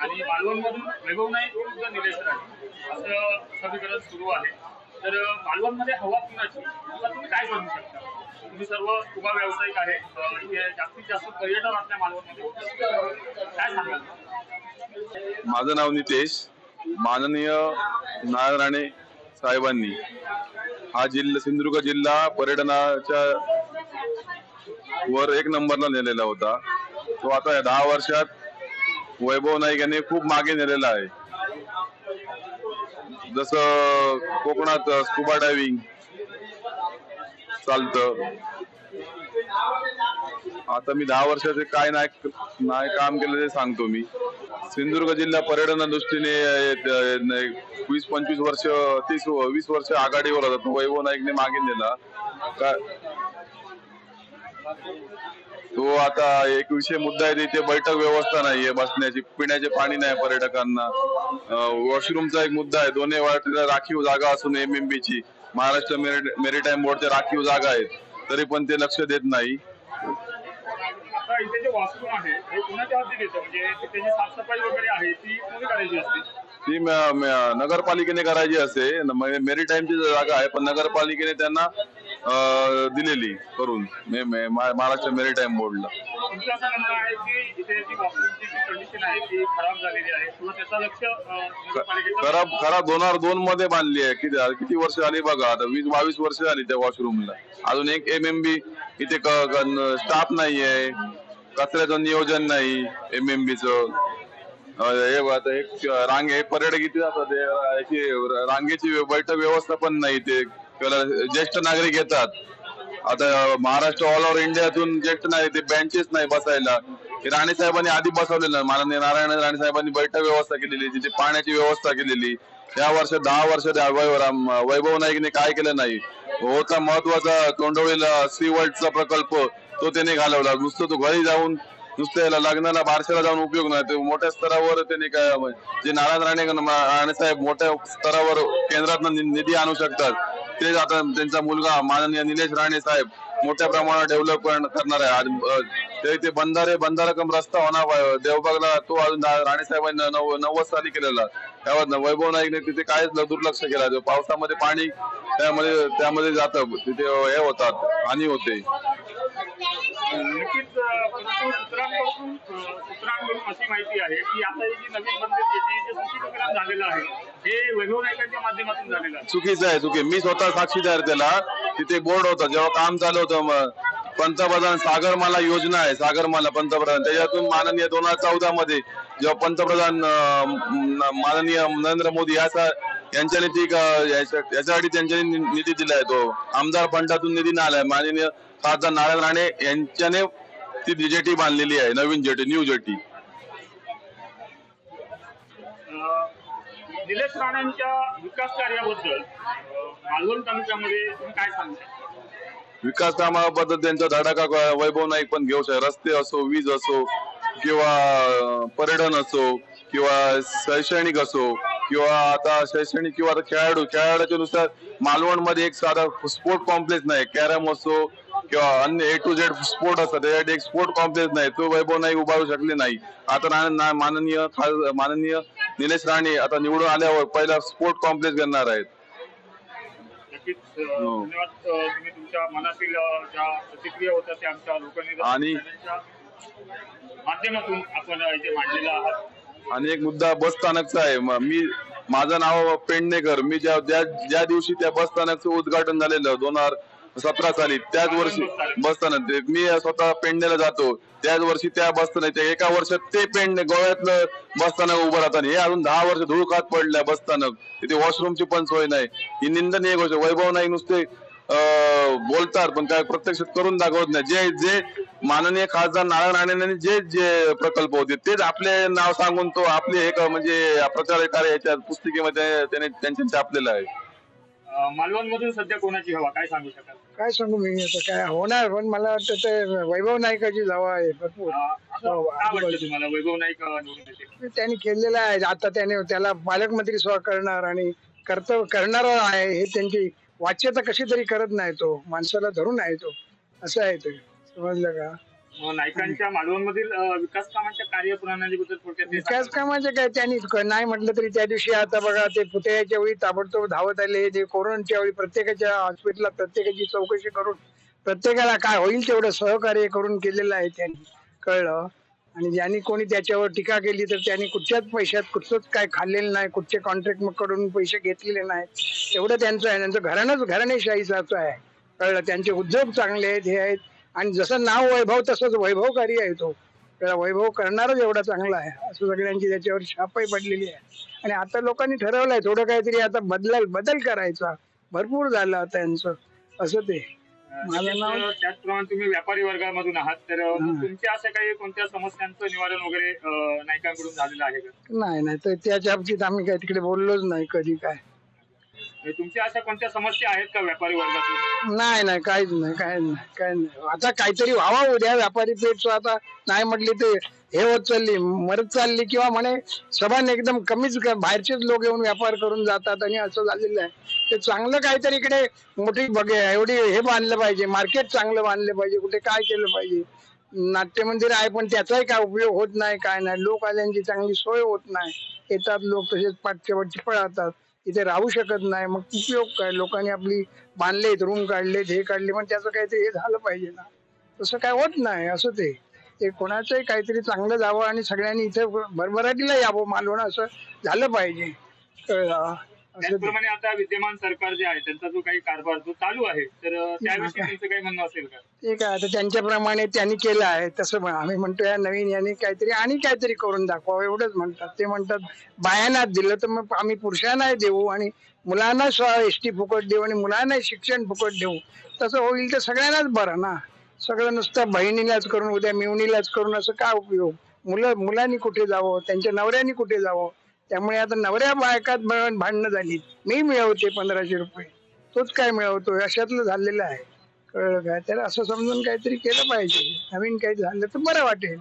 आणि मालवणमधून वैभव नाईक विरुद्ध निलेश राणे असं समीकरण सुरू आहे. तर मालवणमध्ये हवा कुणाची? आता तुम्ही काय बनवू शकता? तुम्ही सर्व उभा व्यावसायिक आहे. इथे जास्तीत जास्त पर्यटन असल्या मालवणमध्ये. काय सांगाल? माझं नाव नितेश. माननीय नारायण राणे साहेबांनी हा जिल्हा सिंधुदुर्ग जिल्हा पर्यटनाच्या वर एक नंबरला नेलेला होता. तो आता या दहा वर्षात वैभव नाईक यांनी खूप मागे नेलेला आहे. जसं कोकणात स्कुबा डायव्हिंग चालतं. आता मी दहा वर्षाचे काय नाही नाही काम केलं ते सांगतो मी. सिंधुदुर्ग जिल्हा पर्यटना दृष्टीने वीस पंचवीस वर्ष तीस वीस वर्ष आघाडीवर होता. वैभव नाईकने मागे नेला. का तो आता एक विषय मुद्दा आहे इथे बैठक व्यवस्था नाहीये बसण्याची पिण्याचे पाणी नाही पर्यटकांना. वॉशरूमचा एक मुद्दा आहे दोन्ही वाटेला राखीव जागा असून एमएमबी ची. महाराष्ट्र मेरीटाईम बोर्डच्या राखीव जागा आहेत तरी पण ते लक्ष देत नाही. म्हणजे ती नगरपालिकेने करायची असते मेरीटाईमची जागा आहे पण नगरपालिकेने त्यांना दिलेली करून महाराष्ट्र मेरीटाईम बोर्डला म्हणणं आहे की इथे जी कंडिशन आहे ती खराब झालेली आहे किंवा लक्ष नगरपालिकेचं खराब खराब दोन हजार दोन मध्ये बांधली आहे. किती किती वर्ष झाली बघा आता वीस बावीस वर्ष झाली त्या वॉशरूमला अजून एक एम एम बी इथे स्टाफ नाहीये. कचऱ्याचं नियोजन नाही एम एम बीच हे आता एक रांग हे पर्यटक इथे जातात? हे रांगेची बैठक व्यवस्था पण नाही ते. किंवा ज्येष्ठ नागरिक येतात. आता महाराष्ट्र ऑल ओव्हर इंडियातून ज्येष्ठ नाही ते बेंचेस नाही बसायला. हे राणे साहेबांनी आधी बसवलेलं. माननीय नारायण राणे साहेबांनी बैठक व्यवस्था केलेली तिथे पाण्याची व्यवस्था केलेली. या वर्ष दहा वर्ष वैभव नाईकने काय केलं नाही. होता महत्त्वाचा तोंडवळीला सी वर्ल्डचा प्रकल्प तो त्याने घालवला. नुसतं तो घरी जाऊन नुसत्या याला लग्नाला बारशाला जाऊन उपयोग नाही. ते मोठ्या स्तरावर त्यांनी काय जे नारायण राणे राणे साहेब मोठ्या स्तरावर केंद्रात निधी आणू शकतात. ते आता त्यांचा मुलगा माननीय निलेश राणे साहेब मोठ्या प्रमाणात डेव्हलप करणार आहे. ते ते बंधारे बंधारा कम रस्ता होणार देवबागला तो अजून राणे साहेबांनी नव- नव्वद साली केलेला. त्यावर वैभव नाईकने तिथे काहीच दुर्लक्ष केला. पावसामध्ये पाणी त्यामध्ये त्यामध्ये जातं. तिथे हे होतात. हानी होते. नक्कीच सूत्रांकडून सूत्रांकडून अशी माहिती आहे की आता ही जी नवीन मंदिर जे झालेलं आहे हे वैभव नायकांच्या माध्यमातून झालेलं आहे. चुकीचं आहे चुकी. मी स्वतः साक्षीदार त्याला तिथे बोर्ड होता जेव्हा काम चालू होतं पंतप्रधान सागरमाला योजना आहे सागरमाला पंतप्रधान. त्याच्यातून माननीय दोन हजार चौदा मध्ये जेव्हा पंतप्रधान माननीय नरेंद्र मोदी याचा यांच्याने ती याच्यासाठी त्यांच्याने निधी निधी दिलाय तो. आमदार फंडातून निधी आलाय. माननीय खासदार नारायण राणे यांच्याने ती जेटी बांधलेली आहे नवीन जेटी न्यू जेटी. निलेश राणांच्या विकास कार्याबद्दल मालवण तालुक्यामध्ये तुम्ही काय सांगता? विकास कामाबद्दल त्यांचा धडाका क- वैभव नाईक पण घेऊ शकतो रस्ते असो वीज असो किंवा पर्यटन असो किंवा शैक्षणिक असो किंवा आता शैक्षणिक किंवा आता खेळाडू खेळाडूच्या नुसार मालवणमध्ये एक साधा स्पोर्ट कॉम्प्लेक्स नाही. कॅरम असो किंवा अन्य ए टू झेड स्पोर्ट असतात त्याच्यासाठी एक स्पोर्ट कॉम्प्लेक्स नाही. तो वैभव नाईक उभारू शकले नाही. आता माननीय माननीय निलेश राणे आता निवडून आल्यावर पहिला स्पोर्ट कॉम्प्लेक्स करणार आहेत. हो. आणि- माध्यमातून आपण अं, इथे मांडलेला आहात. आणि एक मुद्दा बस स्थानकचा आहे. म- माझं नाव पेडणेकर. मी ज्या ज्या ज्या दिवशी त्या बस स्थानकचं उद्घाटन झालेलं दोन हजार सतरा साली. त्याच वर्षी बसताना ते- मी स्वतः पेडणेला जातो. त्याच वर्षी त्या बसताना त्या एका वर्षात ते पेडणे गोव्यातलं बसताना उभं राहताना. हे अजून दहा वर्ष धूळ खात पडलंय बस तिथे वॉशरूमची पण सोय नाही. ही निंदनीय गोष्ट. वैभव नाही नुसते बोलतात पण काय प्रत्यक्षात करून दाखवत नाही. जे जे माननीय खासदार नारायण राणेंनी जे जे प्रकल्प होते तेच आपले नाव सांगून तो आपले एक म्हणजे प्रचार कार्य याच्या पुस्तिकेमध्ये त्याने त्यांच्या छापलेलं आहे. मालवणमधून सध्या कोणाची हवा? काय सांगू शकाल? काय सांगू मी? आता काय होणार पण मला वाटतं ते वैभव नायकाची जावा आहे भरपूर. अं, असं हो, का वाटतं तुम्हाला? वैभव नाईक अं, निवडून येतील. त्यांनी केलेलं आहे. आता त्याने त्याला पालकमंत्री स्व करणार आणि कर्तव्य करणार आहे हे त्यांची वाच्यता कशी तरी करत नाही तो. माणसाला धरून आहे तो. असं आहे ते. समजलं का? नायकांच्या मालवणमधील विकास कामांच्या कार्यप्रणालीबद्दल थोडक्यात विकास कामाचे काय त्यांनी नाही म्हटलं तरी त्या दिवशी आता बघा ते पुतळ्याच्या वेळी ताबडतोब धावत आले ते कोरोनाच्या वेळी प्रत्येकाच्या हॉस्पिटलला प्रत्येकाची चौकशी करून प्रत्येकाला काय होईल तेवढं सहकार्य करून केलेलं आहे त्यांनी. कळलं? आणि ज्यांनी कोणी त्याच्यावर टीका केली तर त्यांनी कुठच्याच पैशात कुठचंच काय खाल्लेलं नाही कुठचे कॉन्ट्रॅक्टकडून पैसे घेतलेले नाहीत. एवढं त्यांचं आहे. त्यांचं घराणंच घराणेशाहीचं आहे. कळलं? त्यांचे उद्योग चांगले आहेत हे आहेत. आणि जसं नाव वैभव तसंच वैभवकारी आहे तो. त्याला वैभव करणारच एवढा चांगला आहे. असं सगळ्यांची त्याच्यावर छापही पडलेली आहे. आणि आता लोकांनी ठरवलंय थोडं काहीतरी आता बदल बदल करायचा. भरपूर झालं आता यांचं. असं ते. माझं नाव- त्याचप्रमाणे तुम्ही व्यापारी वर्गामधून आहात तर. तुमच्या अशा काही कोणत्या समस्यांचं निवारण वगैरे नायकांकडून झालेलं आहे का? नाही नाही. तर त्याच्या बाबतीत आम्ही काय तिकडे बोललोच नाही कधी काय. तुमच्या अशा कोणत्या समस्या आहेत का व्यापारी वर्गातून? नाही नाही काहीच नाही काय नाही काय नाही. आता काहीतरी व्हावा उद्या व्यापारी पेठ आता नाही म्हटली ते हे होत चालली मरत चालली किंवा म्हणे सभान एकदम कमीच क- बाहेरचेच लोक येऊन व्यापार करून जातात आणि असं झालेलं आहे. ते चांगलं काहीतरी इकडे मोठी बघे एवढी हे बांधलं पाहिजे मार्केट चांगलं बांधलं पाहिजे कुठे काय केलं पाहिजे. नाट्य मंदिर आहे पण त्याचाही काय उपयोग होत नाही काय नाही. लोक आल्यांची चांगली सोय होत नाही. येतात लोक तसेच पाठच्या पाठची पळतात. इथे राहू शकत नाही. मग उपयोग काय? लोकांनी आपली बांधलेत रूम काढलेत हे काढले पण त्याचं काहीतरी हे झालं पाहिजे ना. तसं काय होत नाही असं ते. ते कोणाचंही काहीतरी चांगलं जावं आणि सगळ्यांनी इथे भरभराटीला यावं मालवण असं झालं पाहिजे. कळलं? त्याचप्रमाणे आता विद्यमान सरकार जे आहे त्यांचा जो काही कारभार जो चालू आहे तर त्याविषयी. तुमचं काही म्हणणं असेल का? ठीक आहे आता त्यांच्याप्रमाणे त्यांनी केलं आहे तसं आम्ही म्हणतो या नवीन यांनी काहीतरी आणि काहीतरी करून दाखवावं एवढंच म्हणतात. ते म्हणतात बायांना दिलं तर मग आम्ही पुरुषांना देऊ आणि मुलांना एस टी फुकट देऊ आणि मुलांना शिक्षण फुकट देऊ. तसं होईल तर सगळ्यांनाच बरं ना. सगळं नुसतं बहिणीलाच करून उद्या मिवणीलाच करून असं काय उपयोग? मुलं मुलांनी कुठे जावं? त्यांच्या नवऱ्यानी कुठे जावं? त्यामुळे आता नवऱ्या बायकात भांडणं झाली. मी मिळवते पंधराशे रुपये. तोच काय मिळवतोय अशातलं झालेलं आहे. कळलं काय तर असं समजून काहीतरी केलं पाहिजे. नवीन काही झालं तर बरं वाटेल.